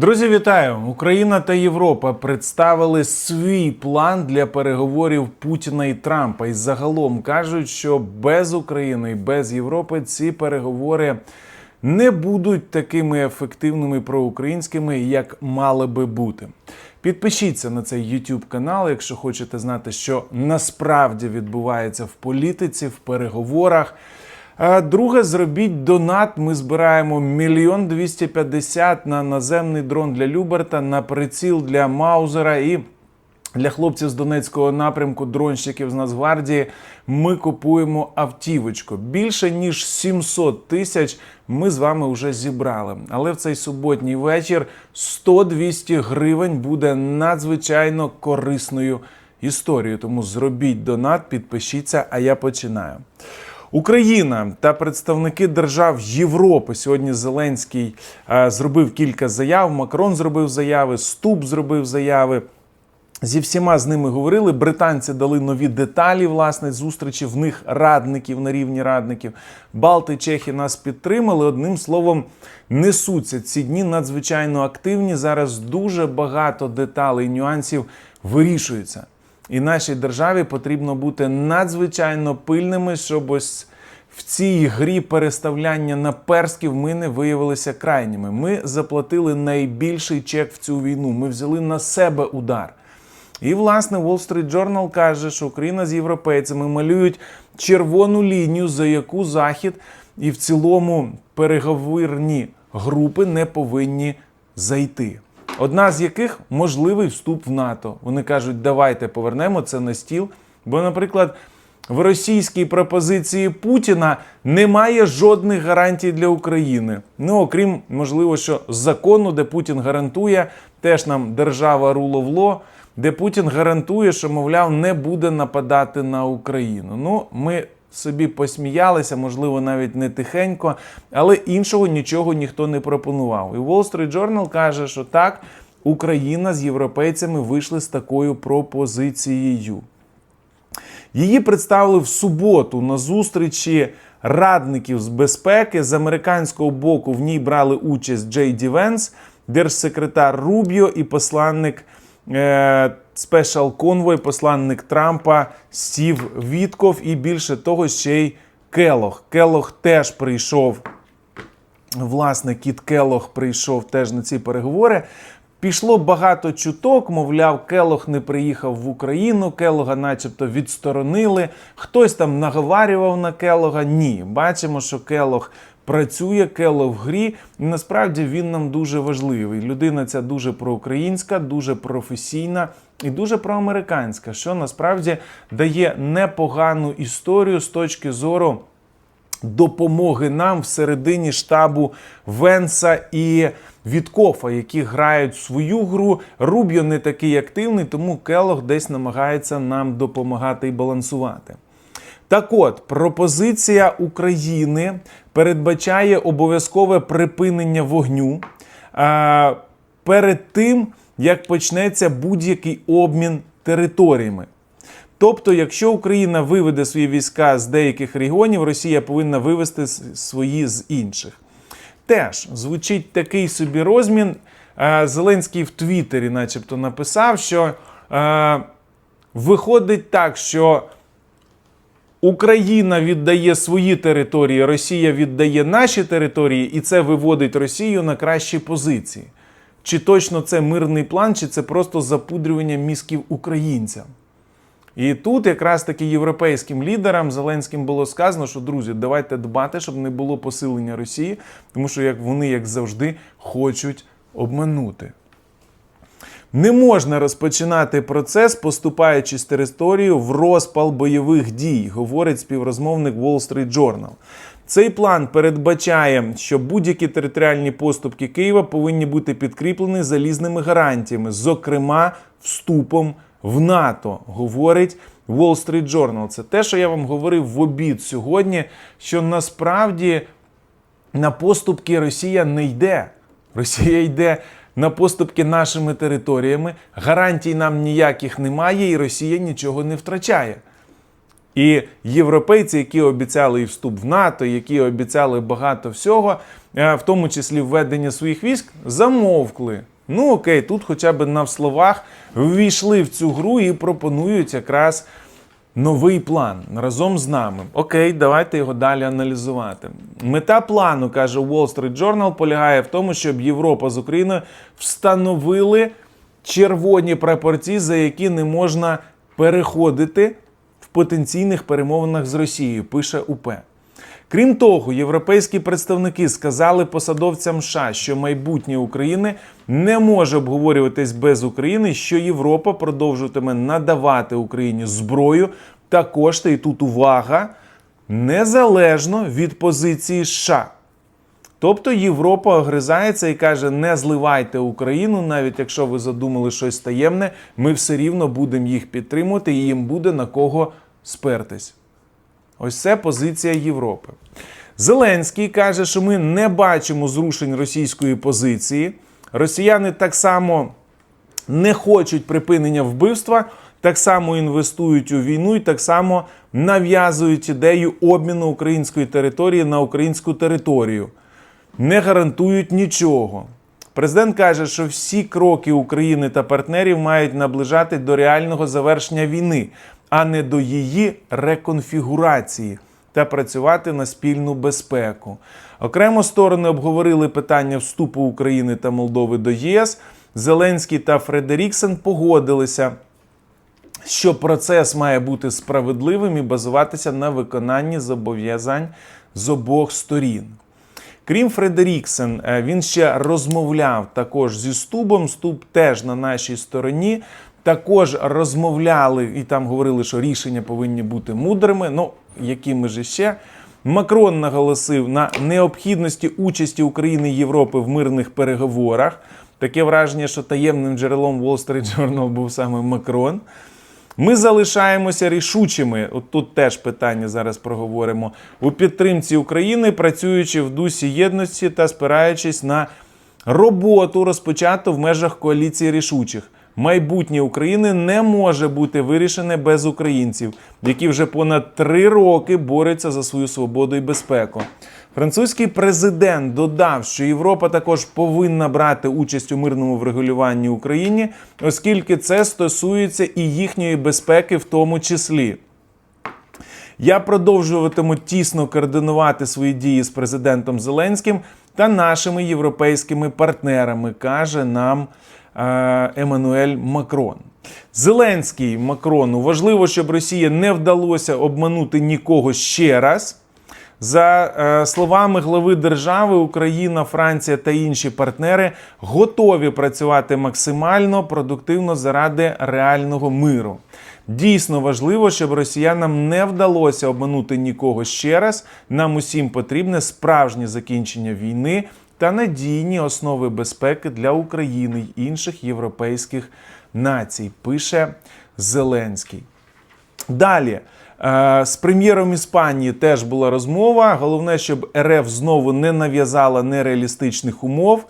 Друзі, вітаю! Україна та Європа представили свій план для переговорів Путіна і Трампа. І загалом кажуть, що без України і без Європи ці переговори не будуть такими ефективними проукраїнськими, як мали би бути. Підпишіться на цей YouTube канал, якщо хочете знати, що насправді відбувається в політиці, в переговорах. Друге, зробіть донат. Ми збираємо мільйон двісті п'ятдесят на наземний дрон для Люберта, на приціл для Маузера і для хлопців з Донецького напрямку, дронщиків з Нацгвардії. Ми купуємо автівочку. Більше ніж 700 тисяч ми з вами вже зібрали. Але в цей суботній вечір 100-200 гривень буде надзвичайно корисною історією. Тому зробіть донат, підпишіться, а я починаю. Україна та представники держав Європи сьогодні Зеленський е, зробив кілька заяв. Макрон зробив заяви, Ступ зробив заяви. Зі всіма з ними говорили. Британці дали нові деталі власне зустрічі. В них радників на рівні радників. Балти, Чехи нас підтримали. Одним словом, несуться ці дні надзвичайно активні. Зараз дуже багато деталей, нюансів вирішується. І нашій державі потрібно бути надзвичайно пильними, щоб ось в цій грі переставляння на персків ми не виявилися крайніми. Ми заплатили найбільший чек в цю війну. Ми взяли на себе удар. І, власне, Wall Street Journal каже, що Україна з європейцями малюють червону лінію, за яку Захід і в цілому переговорні групи не повинні зайти. Одна з яких можливий вступ в НАТО. Вони кажуть, давайте повернемо це на стіл. Бо, наприклад, в російській пропозиції Путіна немає жодних гарантій для України. Ну окрім можливо, що закону, де Путін гарантує, теж нам держава руловло, де Путін гарантує, що, мовляв, не буде нападати на Україну. Ну, ми собі посміялися, можливо, навіть не тихенько, але іншого нічого ніхто не пропонував. І Wall Street Journal каже, що так, Україна з європейцями вийшли з такою пропозицією. Її представили в суботу на зустрічі радників з безпеки. З американського боку в ній брали участь Джей Ді Венс, держсекретар Рубіо і посланник спешал конвой, посланник Трампа Стів Вітков, і більше того, ще й Келох. Келох теж прийшов. Власне, Кіт Келох прийшов теж на ці переговори. Пішло багато чуток, мовляв, Келох не приїхав в Україну, Келога, начебто, відсторонили. Хтось там наговарював на Келога. Ні, бачимо, що Келох працює, Келох в грі. І насправді він нам дуже важливий. Людина ця дуже проукраїнська, дуже професійна і дуже проамериканська, що насправді дає непогану історію з точки зору допомоги нам всередині штабу Венса і Віткофа, які грають свою гру. Рубіо не такий активний, тому Келох десь намагається нам допомагати і балансувати. Так от, пропозиція України передбачає обов'язкове припинення вогню перед тим, як почнеться будь-який обмін територіями. Тобто, якщо Україна виведе свої війська з деяких регіонів, Росія повинна вивести свої з інших. Теж звучить такий собі розмін. Зеленський в Твіттері, начебто, написав, що е, виходить так, що Україна віддає свої території, Росія віддає наші території, і це виводить Росію на кращі позиції. Чи точно це мирний план, чи це просто запудрювання мізків українцям? І тут якраз таки європейським лідерам Зеленським було сказано, що друзі, давайте дбати, щоб не було посилення Росії, тому що як вони, як завжди, хочуть обманути. Не можна розпочинати процес, поступаючи з територію в розпал бойових дій, говорить співрозмовник Wall Street Journal. Цей план передбачає, що будь-які територіальні поступки Києва повинні бути підкріплені залізними гарантіями, зокрема вступом в НАТО, говорить Wall Street Journal. Це те, що я вам говорив в обід сьогодні, що насправді на поступки Росія не йде. Росія йде на поступки нашими територіями, гарантій нам ніяких немає, і Росія нічого не втрачає. І європейці, які обіцяли і вступ в НАТО, які обіцяли багато всього, е, в тому числі введення своїх військ, замовкли. Ну окей, тут хоча б на словах ввійшли в цю гру і пропонують якраз новий план разом з нами. Окей, давайте його далі аналізувати. Мета плану, каже Wall Street Journal, полягає в тому, щоб Європа з Україною встановили червоні прапорці, за які не можна переходити потенційних перемовинах з Росією, пише УП. Крім того, європейські представники сказали посадовцям США, що майбутнє України не може обговорюватись без України, що Європа продовжуватиме надавати Україні зброю та кошти. І тут увага незалежно від позиції США. Тобто Європа огризається і каже: не зливайте Україну, навіть якщо ви задумали щось таємне, ми все рівно будемо їх підтримувати, і їм буде на кого спертись. Ось це позиція Європи. Зеленський каже, що ми не бачимо зрушень російської позиції. Росіяни так само не хочуть припинення вбивства, так само інвестують у війну і так само нав'язують ідею обміну української території на українську територію. Не гарантують нічого. Президент каже, що всі кроки України та партнерів мають наближати до реального завершення війни, а не до її реконфігурації та працювати на спільну безпеку. Окремо сторони обговорили питання вступу України та Молдови до ЄС. Зеленський та Фредеріксен погодилися, що процес має бути справедливим і базуватися на виконанні зобов'язань з обох сторін. Крім Фредеріксен, е, він ще розмовляв також зі Стубом. Стуб теж на нашій стороні. Також розмовляли і там говорили, що рішення повинні бути мудрими. Ну, якими ж ще. Макрон наголосив на необхідності участі України і Європи в мирних переговорах. Таке враження, що таємним джерелом Wall Street Journal був саме Макрон. Ми залишаємося рішучими. От тут теж питання зараз проговоримо у підтримці України, працюючи в дусі єдності та спираючись на роботу, розпочату в межах коаліції рішучих. Майбутнє України не може бути вирішене без українців, які вже понад три роки борються за свою свободу і безпеку. Французький президент додав, що Європа також повинна брати участь у мирному врегулюванні Україні, оскільки це стосується і їхньої безпеки, в тому числі. Я продовжуватиму тісно координувати свої дії з президентом Зеленським та нашими європейськими партнерами, каже нам е, Еммануель Макрон. Зеленський Макрону важливо, щоб Росія не вдалося обманути нікого ще раз. За е, словами глави держави, Україна, Франція та інші партнери готові працювати максимально продуктивно заради реального миру. Дійсно важливо, щоб росіянам не вдалося обманути нікого ще раз. Нам усім потрібне справжнє закінчення війни та надійні основи безпеки для України й інших європейських націй. Пише Зеленський. Далі. Е, З прем'єром Іспанії теж була розмова. Головне, щоб РФ знову не нав'язала нереалістичних умов.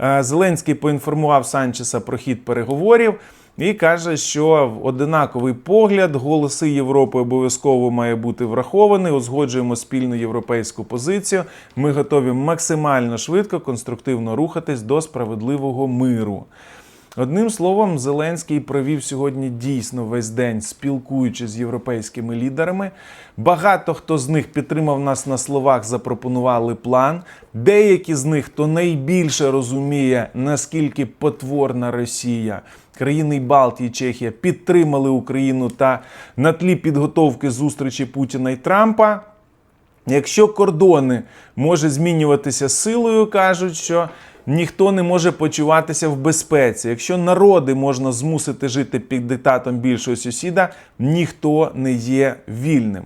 Е, Зеленський поінформував Санчеса про хід переговорів і каже, що одинаковий погляд, голоси Європи обов'язково має бути врахований. Узгоджуємо спільну європейську позицію. Ми готові максимально швидко, конструктивно рухатись до справедливого миру. Одним словом, Зеленський провів сьогодні дійсно весь день, спілкуючись з європейськими лідерами. Багато хто з них підтримав нас на словах, запропонували план. Деякі з них, хто найбільше розуміє, наскільки потворна Росія, країни Балтії, Чехія підтримали Україну та на тлі підготовки зустрічі Путіна і Трампа. Якщо кордони може змінюватися силою, кажуть, що ніхто не може почуватися в безпеці. Якщо народи можна змусити жити під диктатом більшого сусіда, ніхто не є вільним.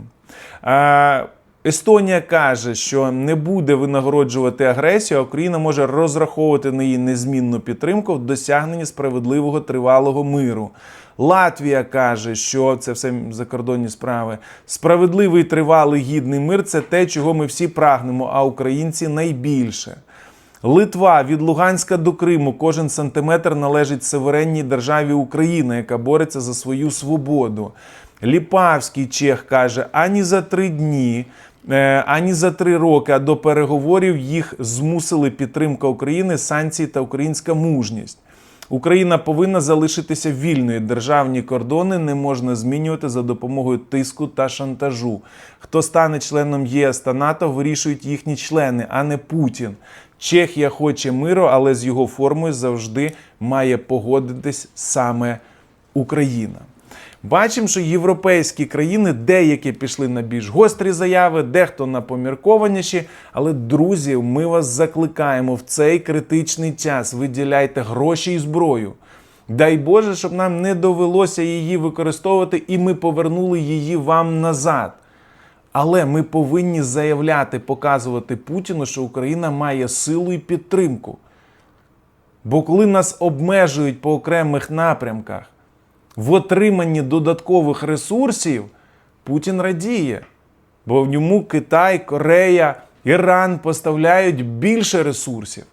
Естонія каже, що не буде винагороджувати агресію, а Україна може розраховувати на її незмінну підтримку в досягненні справедливого тривалого миру. Латвія каже, що це все закордонні справи. Справедливий тривалий гідний мир це те, чого ми всі прагнемо, а українці найбільше. Литва від Луганська до Криму кожен сантиметр належить суверенній державі Україна, яка бореться за свою свободу. Ліпавський чех каже, ані за три дні, е, ані за три роки, а до переговорів їх змусили підтримка України, санкції та українська мужність. Україна повинна залишитися вільною. Державні кордони не можна змінювати за допомогою тиску та шантажу. Хто стане членом ЄС та НАТО, вирішують їхні члени, а не Путін. Чехія хоче миру, але з його формою завжди має погодитись саме Україна. Бачимо, що європейські країни деякі пішли на більш гострі заяви, дехто на поміркованіші. Але, друзі, ми вас закликаємо в цей критичний час. Виділяйте гроші і зброю. Дай Боже, щоб нам не довелося її використовувати, і ми повернули її вам назад. Але ми повинні заявляти, показувати Путіну, що Україна має силу і підтримку. Бо коли нас обмежують по окремих напрямках в отриманні додаткових ресурсів, Путін радіє. Бо в ньому Китай, Корея, Іран поставляють більше ресурсів.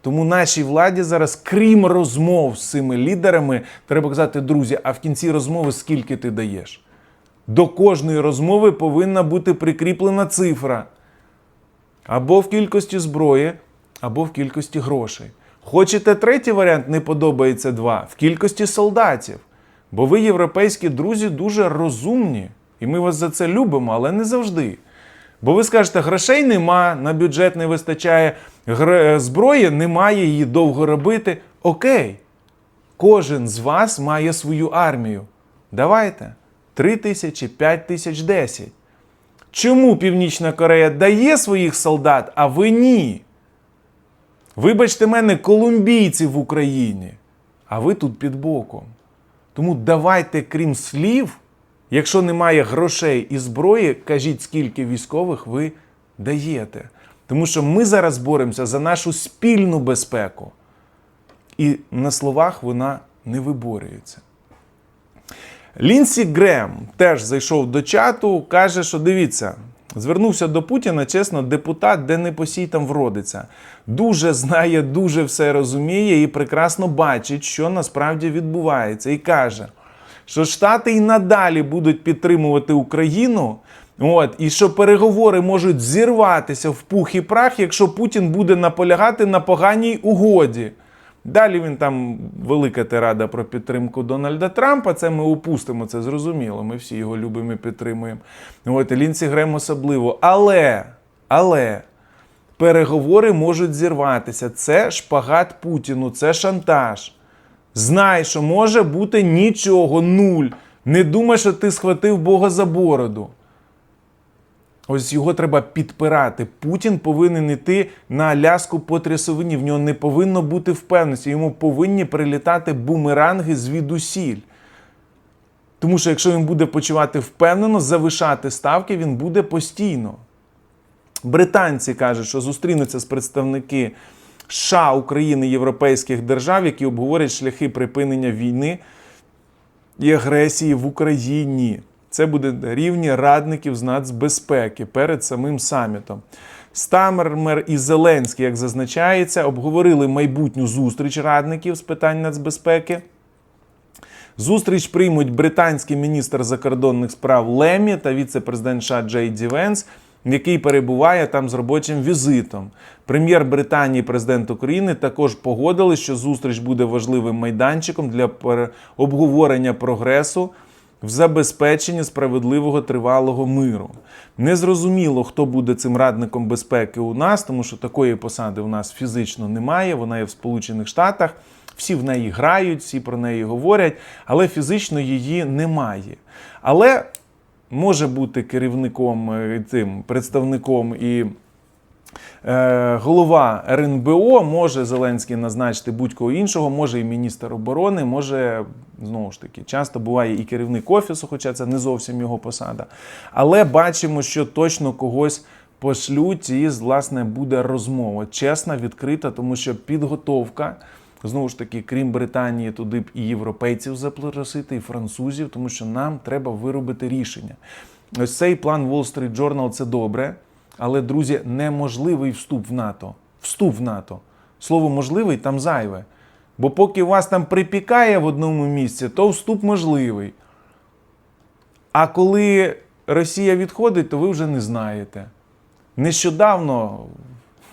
Тому нашій владі зараз, крім розмов з цими лідерами, треба казати, друзі, а в кінці розмови скільки ти даєш? До кожної розмови повинна бути прикріплена цифра. Або в кількості зброї, або в кількості грошей. Хочете третій варіант, не подобається два, в кількості солдатів. Бо ви, європейські друзі, дуже розумні. І ми вас за це любимо, але не завжди. Бо ви скажете, грошей нема, на бюджет не вистачає, зброї немає, її довго робити. Окей. Кожен з вас має свою армію. Давайте. 3 тисячі, 5 тисяч, 10. Чому Північна Корея дає своїх солдат, а ви ні? Вибачте мене, колумбійці в Україні, а ви тут під боком. Тому давайте, крім слів, якщо немає грошей і зброї, кажіть, скільки військових ви даєте. Тому що ми зараз боремося за нашу спільну безпеку. І на словах вона не виборюється. Лінсі Грем теж зайшов до чату, каже, що дивіться, звернувся до Путіна, чесно, депутат, де не посій там вродиться. Дуже знає, дуже все розуміє і прекрасно бачить, що насправді відбувається. І каже, що Штати і надалі будуть підтримувати Україну. От, і що переговори можуть зірватися в пух і прах, якщо Путін буде наполягати на поганій угоді. Далі він там велика тирада про підтримку Дональда Трампа. Це ми упустимо, це зрозуміло. Ми всі його любимо і підтримуємо. От і Лінсі Грем особливо. Але, але переговори можуть зірватися. Це шпагат Путіну, це шантаж. Знай, що може бути нічого, нуль. Не думай, що ти схватив Бога за бороду. Ось його треба підпирати. Путін повинен йти на Аляску по трясовині. В нього не повинно бути впевненості. Йому повинні прилітати бумеранги звідусіль. Тому що якщо він буде почувати впевнено, завишати ставки, він буде постійно. Британці кажуть, що зустрінуться з представники США, України, європейських держав, які обговорять шляхи припинення війни і агресії в Україні. Це буде рівні радників з нацбезпеки перед самим самітом. Стамермер і Зеленський, як зазначається, обговорили майбутню зустріч радників з питань нацбезпеки. Зустріч приймуть британський міністр закордонних справ Лемі та віце-президент США Джей Ді Венс, який перебуває там з робочим візитом. Прем'єр Британії, президент України також погодили, що зустріч буде важливим майданчиком для обговорення прогресу в забезпеченні справедливого тривалого миру. Незрозуміло, хто буде цим радником безпеки у нас, тому що такої посади у нас фізично немає. Вона є в Сполучених Штатах. Всі в неї грають, всі про неї говорять, але фізично її немає. Але може бути керівником е, цим представником і голова РНБО може Зеленський назначити будь-кого іншого, може і міністр оборони, може знову ж таки, часто буває і керівник офісу, хоча це не зовсім його посада. Але бачимо, що точно когось пошлють, і власне буде розмова чесна, відкрита, тому що підготовка. Знову ж таки, крім Британії, туди б і європейців запросити, і французів, тому що нам треба виробити рішення. Ось цей план Wall Street Journal – це добре. Але, друзі, неможливий вступ в НАТО. Вступ в НАТО. Слово можливий там зайве. Бо поки вас там припікає в одному місці, то вступ можливий. А коли Росія відходить, то ви вже не знаєте. Нещодавно,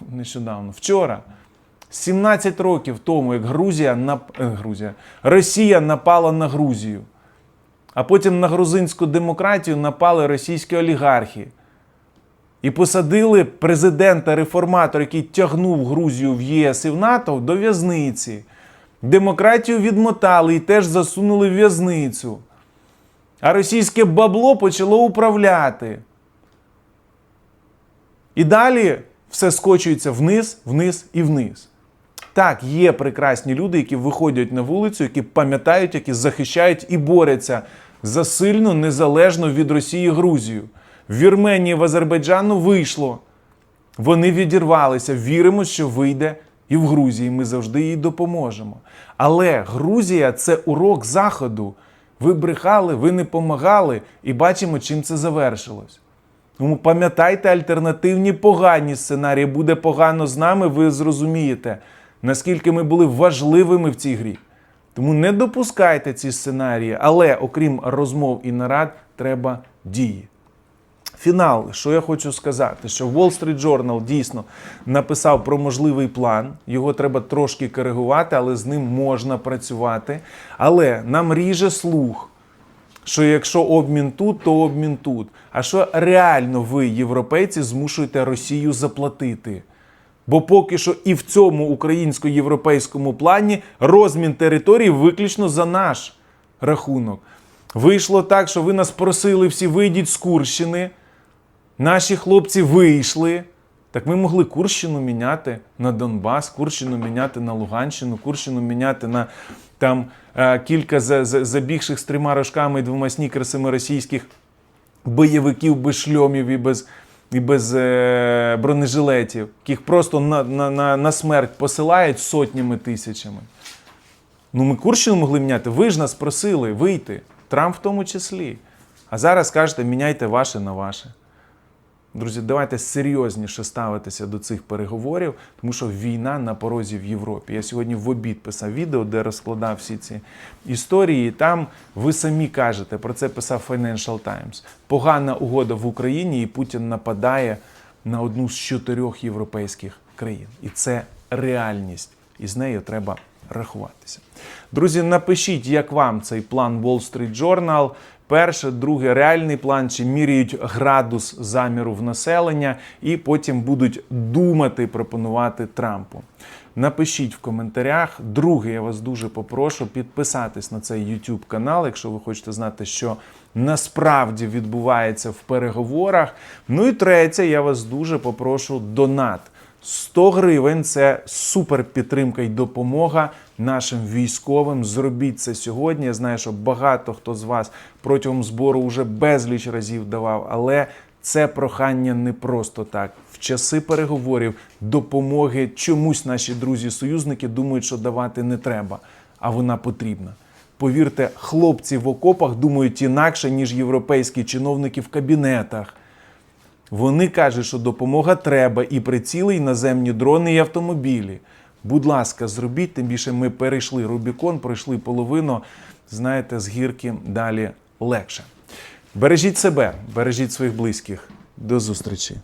нещодавно, вчора, 17 років тому, як Грузія, нап... е, Грузія, Росія напала на Грузію, а потім на грузинську демократію напали російські олігархи. І посадили президента реформатора, який тягнув Грузію в ЄС і в НАТО до в'язниці. Демократію відмотали і теж засунули в в'язницю. А російське бабло почало управляти. І далі все скочується вниз, вниз і вниз. Так, є прекрасні люди, які виходять на вулицю, які пам'ятають, які захищають і борються за сильну, незалежну від Росії Грузію. В Вірменії, в Азербайджану вийшло. Вони відірвалися. Віримо, що вийде і в Грузії. Ми завжди їй допоможемо. Але Грузія це урок Заходу. Ви брехали, ви не помагали, і бачимо, чим це завершилось. Тому пам'ятайте альтернативні погані сценарії. Буде погано з нами, ви зрозумієте, наскільки ми були важливими в цій грі. Тому не допускайте ці сценарії, але окрім розмов і нарад, треба дії. Фінал, що я хочу сказати, що Wall Street Journal дійсно написав про можливий план. Його треба трошки коригувати, але з ним можна працювати. Але нам ріже слух, що якщо обмін тут, то обмін тут. А що реально ви, європейці, змушуєте Росію заплатити? Бо поки що і в цьому українсько-європейському плані розмін територій виключно за наш рахунок. Вийшло так, що ви нас просили всі вийдіть з Курщини. Наші хлопці вийшли. Так ми могли Курщину міняти на Донбас, Курщину міняти на Луганщину, Курщину міняти на там е, кілька за- за- забігших з трьома рожками і двома снікерсами російських бойовиків без шльомів і без, і без е, бронежилетів, яких просто на, на, на, на смерть посилають сотнями тисячами. Ну, ми Курщину могли міняти. Ви ж нас просили вийти. Трамп в тому числі. А зараз кажете, міняйте ваше на ваше. Друзі, давайте серйозніше ставитися до цих переговорів, тому що війна на порозі в Європі. Я сьогодні в обід писав відео, де розкладав всі ці історії. І там ви самі кажете, про це писав Financial Times. Погана угода в Україні, і Путін нападає на одну з чотирьох європейських країн. І це реальність, і з нею треба рахуватися. Друзі, напишіть, як вам цей план Wall Street Journal. Перше, друге, реальний план, чи міряють градус заміру в населення, і потім будуть думати пропонувати Трампу. Напишіть в коментарях. Друге, я вас дуже попрошу підписатись на цей YouTube канал, якщо ви хочете знати, що насправді відбувається в переговорах. Ну і третє, я вас дуже попрошу донат. 100 гривень це супер підтримка і допомога нашим військовим. Зробіть це сьогодні. Я знаю, що багато хто з вас протягом збору вже безліч разів давав, але це прохання не просто так. В часи переговорів допомоги чомусь наші друзі-союзники думають, що давати не треба, а вона потрібна. Повірте, хлопці в окопах думають інакше, ніж європейські чиновники в кабінетах. Вони кажуть, що допомога треба і приціли, і наземні дрони, і автомобілі. Будь ласка, зробіть, тим більше ми перейшли Рубікон, пройшли половину. Знаєте, з гірки далі легше. Бережіть себе, бережіть своїх близьких. До зустрічі!